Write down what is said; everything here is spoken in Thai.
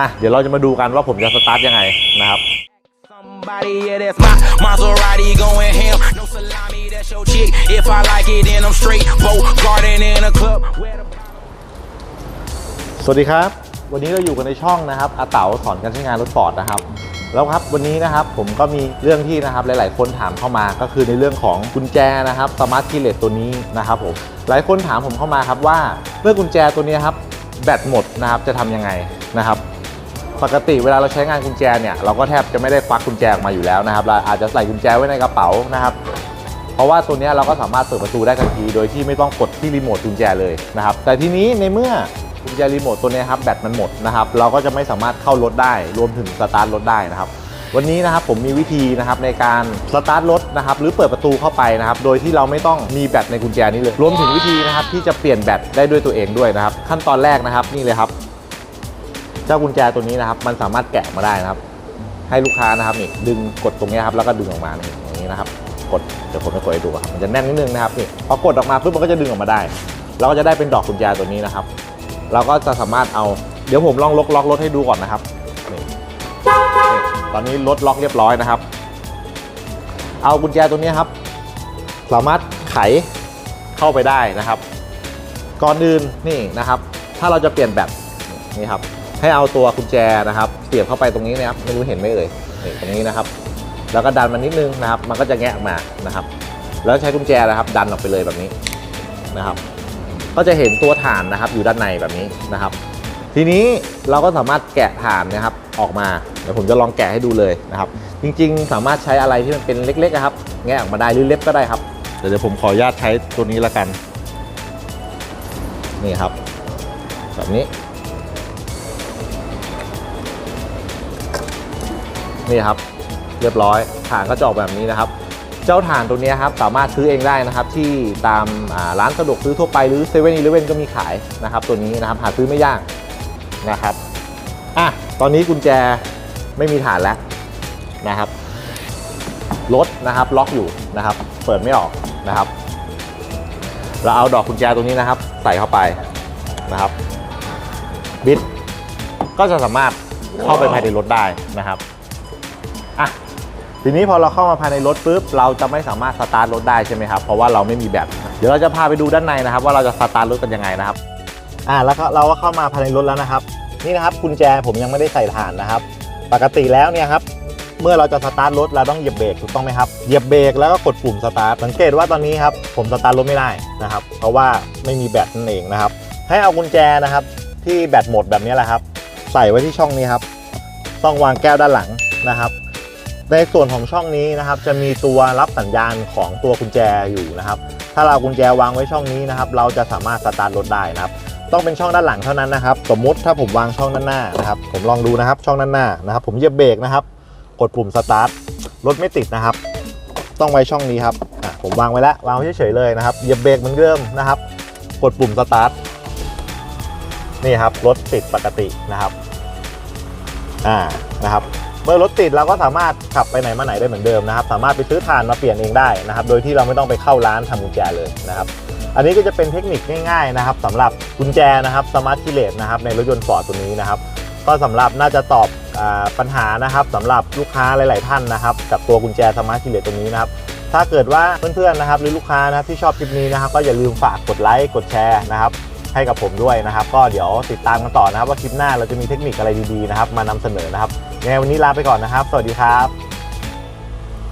มาเดี๋ยวเราจะมาดูกันว่าผมจะสตาร์ทยังไงนะครับ Somebody, yeah, that's my Maserati going ham. No salami, that's your chick. If I like it, then I'm straight. Boat garden in a club. Where the สวัสดีครับ วันนี้เราอยู่กันในช่องนะครับอาเต๋าสอนการใช้งานรถฟอร์ดนะครับ แล้วครับวันนี้นะครับผมก็มีเรื่องที่นะครับหลาย ๆ คนถามเข้ามาก็คือในเรื่องของกุญแจนะครับสมาร์ทคีย์เลสตัวนี้นะครับผมหลายคนถามผมเข้ามาครับว่าเมื่อกุญแจตัวนี้ครับแบตหมดนะครับจะทำยังไงนะครับ ปกติเวลาเราใช้งานกุญแจเนี่ยเราก็แทบจะไม่ได้ควักกุญแจออกมาอยู่แล้วนะครับ เราอาจจะใส่กุญแจไว้ในกระเป๋านะครับ เพราะว่าตัวนี้เราก็สามารถเปิดประตูได้ทันที โดยที่ไม่ต้องกดที่รีโมทกุญแจเลยนะครับ แต่ทีนี้ในเมื่อกุญแจรีโมทตัวนี้ครับแบตมันหมดนะครับ เราก็จะไม่สามารถเข้ารถได้ รวมถึงสตาร์ทรถได้นะครับ วันนี้นะครับผมมีวิธีนะครับในการสตาร์ทรถนะครับหรือเปิดประตูเข้าไปนะครับ โดยที่เราไม่ต้องมีแบตในกุญแจนี้เลย รวมถึงวิธีนะครับที่จะเปลี่ยนแบตได้ด้วยตัวเองด้วยนะครับ ขั้นตอนแรกนะครับนี่เลยครับ จ้ากุญแจตัวนี้นะครับ มันสามารถแกะมาได้นะครับ ให้ลูกค้านะครับนี่ดึงกดตรงนี้ครับแล้วก็ดึงออกมานี่อย่างนี้นะครับ กดเดี๋ยวผมจะกดให้ดูครับมันจะแน่นนิดนึงนะครับนี่พอกดออกมาปุ๊บมันก็จะดึงออกมาได้ เราก็จะได้เป็นดอกกุญแจตัวนี้นะครับ เราก็จะสามารถเอาเดี๋ยวผมลองล็อกล็อกรถให้ดูก่อนนะครับนี่ตอนนี้รถล็อกเรียบร้อยนะครับ เอากุญแจตัวนี้ครับ สามารถไขเข้าไปได้นะครับ ก่อนอื่นนี่นะครับ ถ้าเราจะเปลี่ยนแบตนี่ครับ ให้เอาตัวกุญแจนะครับเสียบเข้าไปตรงนี้นะครับไม่รู้เห็นไหมเอ่ยนี่ตรงนี้นะครับ แล้วก็ดันมันนิดนึงนะครับ มันก็จะแงะออกมานะครับ แล้วใช้กุญแจนะครับ ดันออกไปเลยแบบนี้นะครับ ก็จะเห็นตัวฐานนะครับ อยู่ด้านในแบบนี้นะครับ ทีนี้เราก็สามารถแกะฐานนะครับออกมาเดี๋ยวผมจะลองแกะให้ดูเลยนะครับ จริงๆ สามารถใช้อะไรที่มันเป็นเล็กๆนะครับแงะออกมาได้หรือเล็บก็ได้ครับเดี๋ยวเดี๋ยวผมขออนุญาตใช้ตัวนี้แล้วกัน นี่ครับ แบบนี้ นี่ครับ เรียบร้อยฐานก็จะออกแบบนี้นะครับ เจ้าฐานตัวนี้ครับสามารถซื้อเองได้นะครับ ที่ตามร้านสะดวกซื้อทั่วไปหรือเซเว่นอีเลเว่นก็มีขายนะครับ ตัวนี้นะครับหาซื้อไม่ยากนะครับอะตอนนี้กุญแจไม่มีฐานแล้วนะครับรถนะครับล็อกอยู่นะครับ เปิดไม่ออกนะครับ เราเอาดอกกุญแจตรงนี้นะครับ ใส่เข้าไปนะครับบิดก็จะสามารถเข้าไปภายในรถได้นะครับ อะทีนี้พอเราเข้ามาภายในรถปุ๊บเราจะไม่สามารถสตาร์ทรถได้ใช่ไหมครับ เพราะว่าเราไม่มีแบตเดี๋ยวเราจะพาไปดูด้านในนะครับ ว่าเราจะสตาร์ทรถกันยังไงนะครับอ่าแล้วก็เราก็เข้ามาภายในรถแล้วนะครับ นี่นะครับกุญแจผมยังไม่ได้ใส่ถ่านนะครับ ปกติแล้วเนี่ยครับเมื่อเราจะสตาร์ทรถเราต้องเหยียบเบรกถูกต้องไหมครับเหยียบเบรกแล้วก็กดปุ่มสตาร์ทสังเกตว่าตอนนี้ครับผมสตาร์ทรถไม่ได้นะครับ เพราะว่าไม่มีแบตนั่นเองนะครับ ให้เอากุญแจนะครับ ที่แบตหมดแบบนี้แหละครับ ใส่ไว้ที่ช่องนี้ครับช่องวางแก้วด้านหลังนะครับ ในส่วนของช่องนี้นะครับ จะมีตัวรับสัญญาณของตัวกุญแจอยู่นะครับ ถ้าเรากุญแจวางไว้ช่องนี้นะครับ เราจะสามารถสตาร์ทรถได้นะครับ ต้องเป็นช่องด้านหลังเท่านั้นนะครับ สมมุติถ้าผมวางช่องด้านหน้านะครับ ผมลองดูนะครับ ช่องด้านหน้านะครับ ผมเหยียบเบรกนะครับ กดปุ่มสตาร์ทรถไม่ติดนะครับ ต้องไว้ช่องนี้ครับผมวางไว้แล้ววางไว้เฉยๆเลยนะครับเหยียบเบรกเหมือนเดิมนะครับ กดปุ่มสตาร์ทนี่ครับรถติดปกตินะครับอ่านะครับ มื่อรถติดเราก็สามารถขับไปไหนมาไหนได้เหมือนเดิมนะครับ สามารถไปซื้อถ่านมาเปลี่ยนเองได้นะครับ โดยที่เราไม่ต้องไปเข้าร้านทำกุญแจเลยนะครับ อันนี้ก็จะเป็นเทคนิคง่ายๆนะครับสำหรับกุญแจนะครับสมาร์ทคีเลสนะครับในรถยนต์ฟอร์ดตัวนี้นะครับก็สำหรับน่าจะตอบอปัญหานะครับสำหรับลูกค้าหลาย ๆ ท่านนะครับ กับตัวกุญแจสมาร์ทคีเลสตัวนี้นะครับถ้าเกิดว่าเพื่อนๆนะครับหรือลูกค้านะครับที่ชอบคลิปนี้นะครับ ก็อย่าลืมฝากกดไลค์กดแชร์นะครับ ให้กับผมด้วยนะครับ ก็เดี๋ยวติดตามกันต่อนะครับ ว่าคลิปหน้าเราจะมีเทคนิคอะไรดีๆนะครับ มานำเสนอนะครับยังไงวันนี้ลาไปก่อนนะครับ สวัสดีครับ